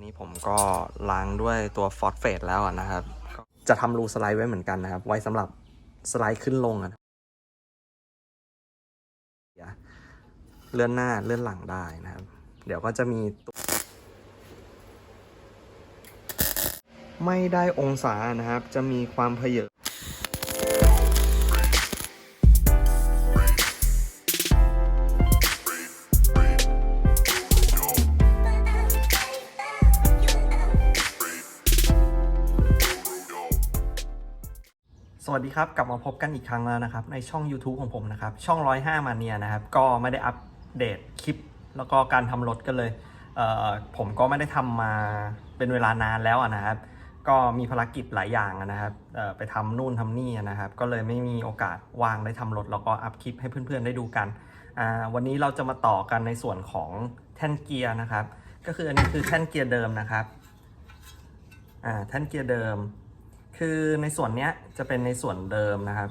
นนี้ผมก็ล้างด้วยตัวฟอสเฟตแล้วนะครับ จะทำรูสไลด์ไว้เหมือนกันนะครับ ไว้สำหรับสไลด์ขึ้นลงอะเลื่อนหน้าเลื่อนหลังได้นะครับ เดี๋ยวก็จะมีตัวไม่ได้องศานะครับ จะมีความเพเยอ วัสดีครับ กลับมาพบกันอีกครั้งแล้วนะครับ ในช่อง YouTube ของผมนะครับ ช่อง 105 มาเนียนะครับ ก็ไม่ได้อัปเดตคลิป แล้วก็การทำรถกันเลยเอ่อผมก็ไม่ได้ทำมาเป็นเวลานานแล้วนะครับ ก็มีภารกิจหลายอย่างนะครับเอ่อไปทำนู่นทำนี่นะครับ ก็เลยไม่มีโอกาสว่างได้ทำรถ แล้วก็อัพคลิปให้เพื่อนๆได้ดูกันอ่าวันนี้เราจะมาต่อกันในส่วนของแท่นเกียร์นะครับ ก็คืออันนี้คือแท่นเกียร์เดิมนะครับอ่าแท่นเกียร์เดิม คือในส่วนเนี้ยจะเป็นในส่วนเดิมนะครับ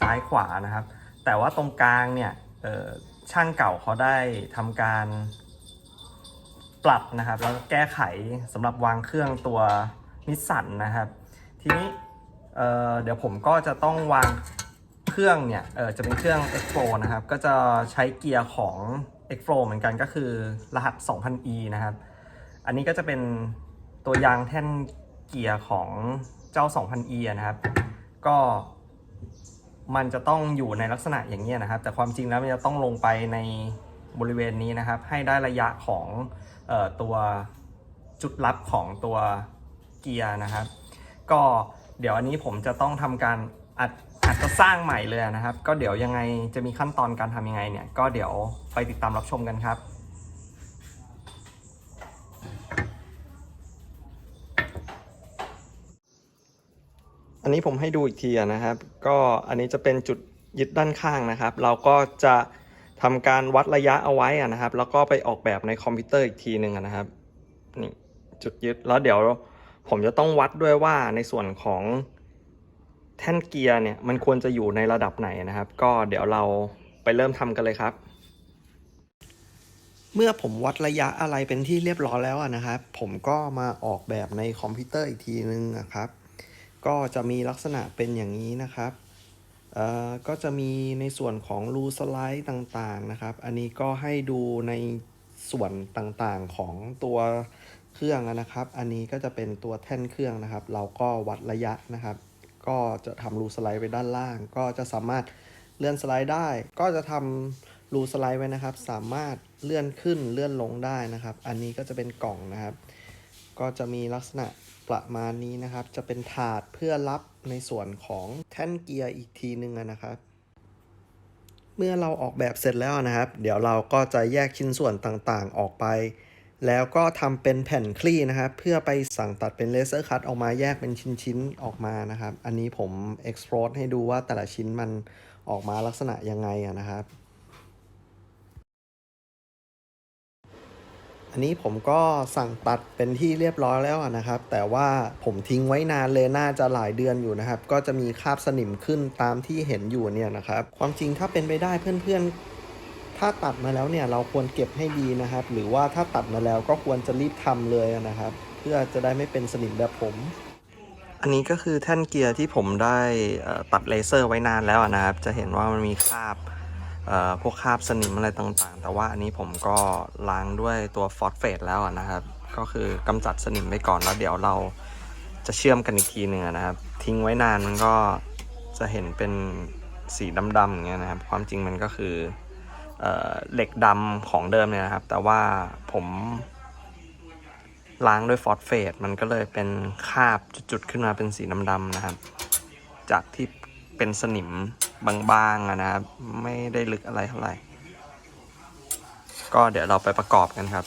ซ้ายขวานะครับ แต่ว่าตรงกลางเนี่ยช่างเก่าเขาได้ทำการปรับนะครับแล้วแก้ไขสำหรับวางเครื่องตัวนิสสันนะครับ ทีนี้เเดี๋ยวผมก็จะต้องวางเครื่องเนี่ยจะเป็นเครื่อง X Pro นะครับ ก็จะใช้เกียร์ของ X Pro เหมือนกันก็คือรหัส 2000E นะครับ อันนี้ก็จะเป็นตัวยางแท่นเกียร์ของ เจ้า 2000E อนะครับ ก็มันจะต้องอยู่ในลักษณะอย่างนี้นะครับ แต่ความจริงแล้วมันจะต้องลงไปในบริเวณนี้นะครับ ให้ได้ระยะของออตัวจุดรับของตัวเกียร์นะครับ ก็เดี๋ยวอันนี้ผมจะต้องทำการอัดอาจจะสร้างใหม่เลยนะครับ ก็เดี๋ยวยังไงจะมีขั้นตอนการทำยังไงเนี่ย ก็เดี๋ยวไปติดตามรับชมกันครับ อันนี้ผมให้ดูอีกทีนะครับ ก็อันนี้จะเป็นจุดยึดด้านข้างนะครับ เราก็จะทำการวัดระยะเอาไว้นะครับ แล้วก็ไปออกแบบในคอมพิวเตอร์อีกทีหนึ่งนะครับนี่จุดยึดแล้วเดี๋ยวผมจะต้องวัดด้วยว่าในส่วนของแท่นเกียร์เนี่ยมันควรจะอยู่ในระดับไหนนะครับ ก็เดี๋ยวเราไปเริ่มทำกันเลยครับ เมื่อผมวัดระยะอะไรเป็นที่เรียบร้อยแล้วนะครับ ผมก็มาออกแบบในคอมพิวเตอร์อีกทีนึงนะครับ ก็จะมีลักษณะเป็นอย่างนี้นะครับเอ่อก็จะมีในส่วนของรูสไลด์ต่างๆนะครับ อันนี้ก็ให้ดูในส่วนต่างๆของตัวเครื่องนะครับ อันนี้ก็จะเป็นตัวแท่นเครื่องนะครับ เราก็วัดระยะนะครับ ก็จะทำรูสไลด์ไว้ด้านล่าง ก็จะสามารถเลื่อนสไลด์ได้ ก็จะทำรูสไลด์ไว้นะครับ สามารถเลื่อนขึ้นเลื่อนลงได้นะครับ อันนี้ก็จะเป็นกล่องนะครับ ก็จะมีลักษณะประมาณนี้นะครับ จะเป็นถาดเพื่อรับในส่วนของแท่นเกียร์อีกทีหนึ่งนะครับ เมื่อเราออกแบบเสร็จแล้วนะครับ เดี๋ยวเราก็จะแยกชิ้นส่วนต่างๆออกไป แล้วก็ทำเป็นแผ่นคลี่นะครับ เพื่อไปสั่งตัดเป็นเลเซอร์คัตออกมาแยกเป็นชิ้นๆออกมานะครับ อันนี้ผม export ให้ดูว่าแต่ละชิ้นมันออกมาลักษณะยังไงนะครับ อันนี้ผมก็สั่งตัดเป็นที่เรียบร้อยแล้วนะครับ แต่ว่าผมทิ้งไว้นานเลยน่าจะหลายเดือนอยู่นะครับ ก็จะมีคราบสนิมขึ้นตามที่เห็นอยู่เนี่ยนะครับ ความจริงถ้าเป็นไปได้เพื่อนๆ ถ้าตัดมาแล้วเนี่ยเราควรเก็บให้ดีนะครับ หรือว่าถ้าตัดมาแล้วก็ควรจะรีบทำเลยนะครับ เพื่อจะได้ไม่เป็นสนิมแบบผม อันนี้ก็คือแท่นเกียร์ที่ผมได้ตัดเลเซอร์ไว้นานแล้วนะครับ จะเห็นว่ามันมีคราบ พวกคราบสนิมอะไรต่างๆ แต่ว่าอันนี้ผมก็ล้างด้วยตัวฟอสเฟตแล้วนะครับ ก็คือกำจัดสนิมไปก่อนแล้วเดี๋ยวเราจะเชื่อมกันอีกทีหนึ่งนะครับ ทิ้งไว้นานมันก็จะเห็นเป็นสีดำๆอย่างเงี้ยนะครับ ความจริงมันก็คือเอ่อเหล็กดำของเดิมเนี่ยนะครับ แต่ว่าผมล้างด้วยฟอสเฟตมันก็เลยเป็นคราบจุดๆขึ้นมาเป็นสีดำๆนะครับ จากที่เป็นสนิม บางๆอะนะครับ ไม่ได้ลึกอะไรเท่าไหร่ ก็เดี๋ยวเราไปประกอบกันครับ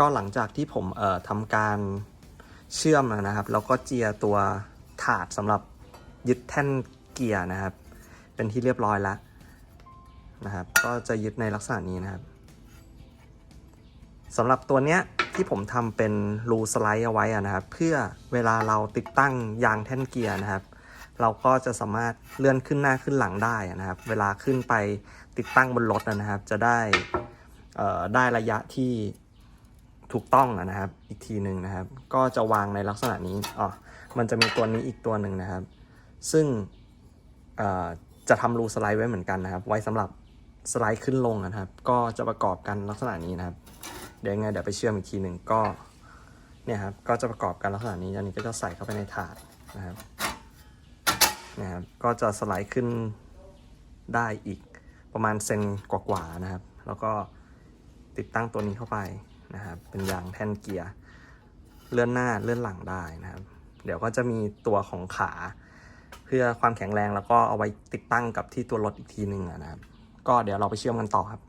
ก็หลังจากที่ผมเอ่อทำการเชื่อมนะครับ แล้วก็เจียตัวถาดสำหรับยึดแท่นเกียร์นะครับ เป็นที่เรียบร้อยแล้วนะครับ ก็จะยึดในลักษณะนี้นะครับสำหรับตัวเนี้ยที่ผมทำเป็นรูสไลด์เอาไว้นะครับ เพื่อเวลาเราติดตั้งยางแท่นเกียร์นะครับ เราก็จะสามารถเลื่อนขึ้นหน้าขึ้นหลังได้นะครับ เวลาขึ้นไปติดตั้งบนรถนะครับ จะได้ได้ระยะที่ ถูกต้องนะครับ อีกทีหนึ่งนะครับ ก็จะวางในลักษณะนี้อ๋อมันจะมีตัวนี้อีกตัวหนึ่งนะครับ ซึ่งจะทำรูสไลด์ไว้เหมือนกันนะครับ ไว้สำหรับสไลด์ขึ้นลงนะครับ ก็จะประกอบกันลักษณะนี้นะครับ เดี๋ยวยังไงเดี๋ยวไปเชื่อมอีกทีหนึ่งก็เนี่ยครับ ก็จะประกอบกันลักษณะนี้อันนี้ก็จะใส่เข้าไปในถาดนะครับนะครับ ก็จะสไลด์ขึ้นได้อีกประมาณเซนกว่าๆนะครับ แล้วก็ติดตั้งตัวนี้เข้าไป นะครับ เป็นยางแท่นเกียร์ เลื่อนหน้าเลื่อนหลังได้นะครับ เดี๋ยวก็จะมีตัวของขา เพื่อความแข็งแรงแล้วก็เอาไว้ติดตั้งกับที่ตัวรถอีกทีหนึ่งนะครับ ก็เดี๋ยวเราไปเชื่อมกันต่อครับ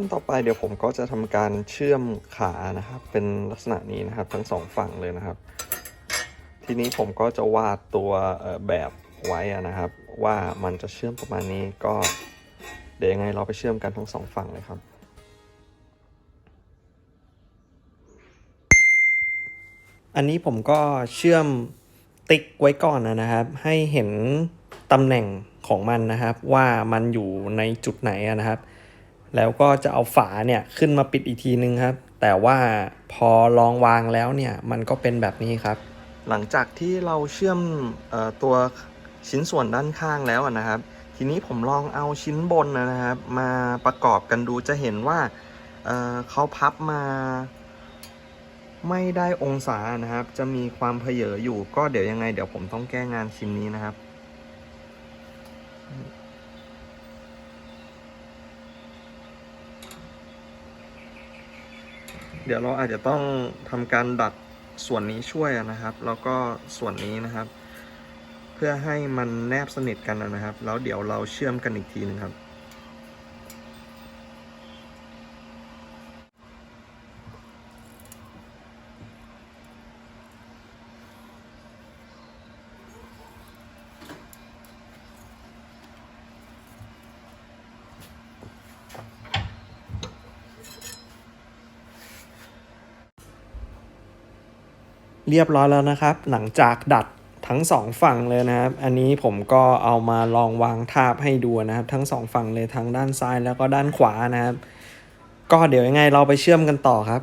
ขั้นต่อไปเดี๋ยวผมก็จะทำการเชื่อมขานะครับ เป็นลักษณะนี้นะครับ ทั้งสองฝั่งเลยนะครับ ทีนี้ผมก็จะวาดตัวเอ่อแบบไว้อะนะครับ ว่ามันจะเชื่อมประมาณนี้ก็เดี๋ยวยังไงเราไปเชื่อมกันทั้งสองฝั่งเลยครับอันนี้ผมก็เชื่อมติ๊กไว้ก่อนนะครับ ให้เห็นตำแหน่งของมันนะครับ ว่ามันอยู่ในจุดไหนอะนะครับ แล้วก็จะเอาฝาเนี่ยขึ้นมาปิดอีกทีนึงครับ แต่ว่าพอลองวางแล้วเนี่ยมันก็เป็นแบบนี้ครับ หลังจากที่เราเชื่อมออตัวชิ้นส่วนด้านข้างแล้วนะครับ ทีนี้ผมลองเอาชิ้นบนนะครับ มาประกอบกันดูจะเห็นว่าเเขาพับมาไม่ได้องศานะครับ จะมีความเพเยออยู่ก็เดี๋ยวยังไง เดี๋ยวผมต้องแก้งานชิ้นนี้นะครับ เดี๋ยวเราอาจจะต้องทำการดัดส่วนนี้ช่วยนะครับ แล้วก็ส่วนนี้นะครับ เพื่อให้มันแนบสนิทกันนะครับ แล้วเดี๋ยวเราเชื่อมกันอีกทีหนึงครับ เรียบร้อยแล้วนะครับ หลังจากดัดทั้งสองฝั่งเลยนะครับ อันนี้ผมก็เอามาลองวางทาบให้ดูนะครับ ทั้งสองฝั่งเลยทั้งด้านซ้ายแล้วก็ด้านขวานะครับ ก็เดี๋ยวยังไงเราไปเชื่อมกันต่อครับ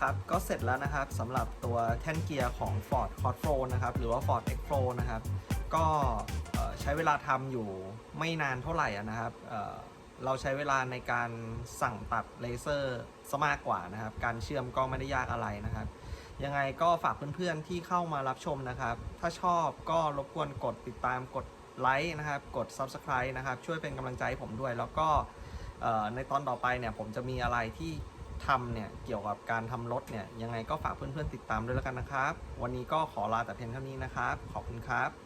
ครับก็เสร็จแล้วนะครับสำหรับตัวแท่นเกียร์ของ Ford c o t f l o นะครับหรือว่า Ford X Flow นะครับก็ใช้เวลาทำอยู่ไม่นานเท่าไหร่นะครับเเราใช้เวลาในการสั่งตัดเลเซอร์ซะมากกว่านะครับ การเชื่อมก็ไม่ได้ยากอะไรนะครับ ยังไงก็ฝากเพื่อนๆที่เข้ามารับชมนะครับ ถ้าชอบก็รบกวนกดติดตามกดไลค์นะครับ กด Subscribe นะครับ ช่วยเป็นกำลังใจให้ผมด้วย แล้วก็ในตอนต่อไปเนี่ยผมจะมีอะไรที่ ทำเนี่ยเกี่ยวกับการทำรถเนี่ยยังไงก็ฝากเพื่อนๆติดตามด้วยแล้วกันนะครับ วันนี้ก็ขอลาแต่เพียงเท่านี้นะครับ ขอบคุณครับ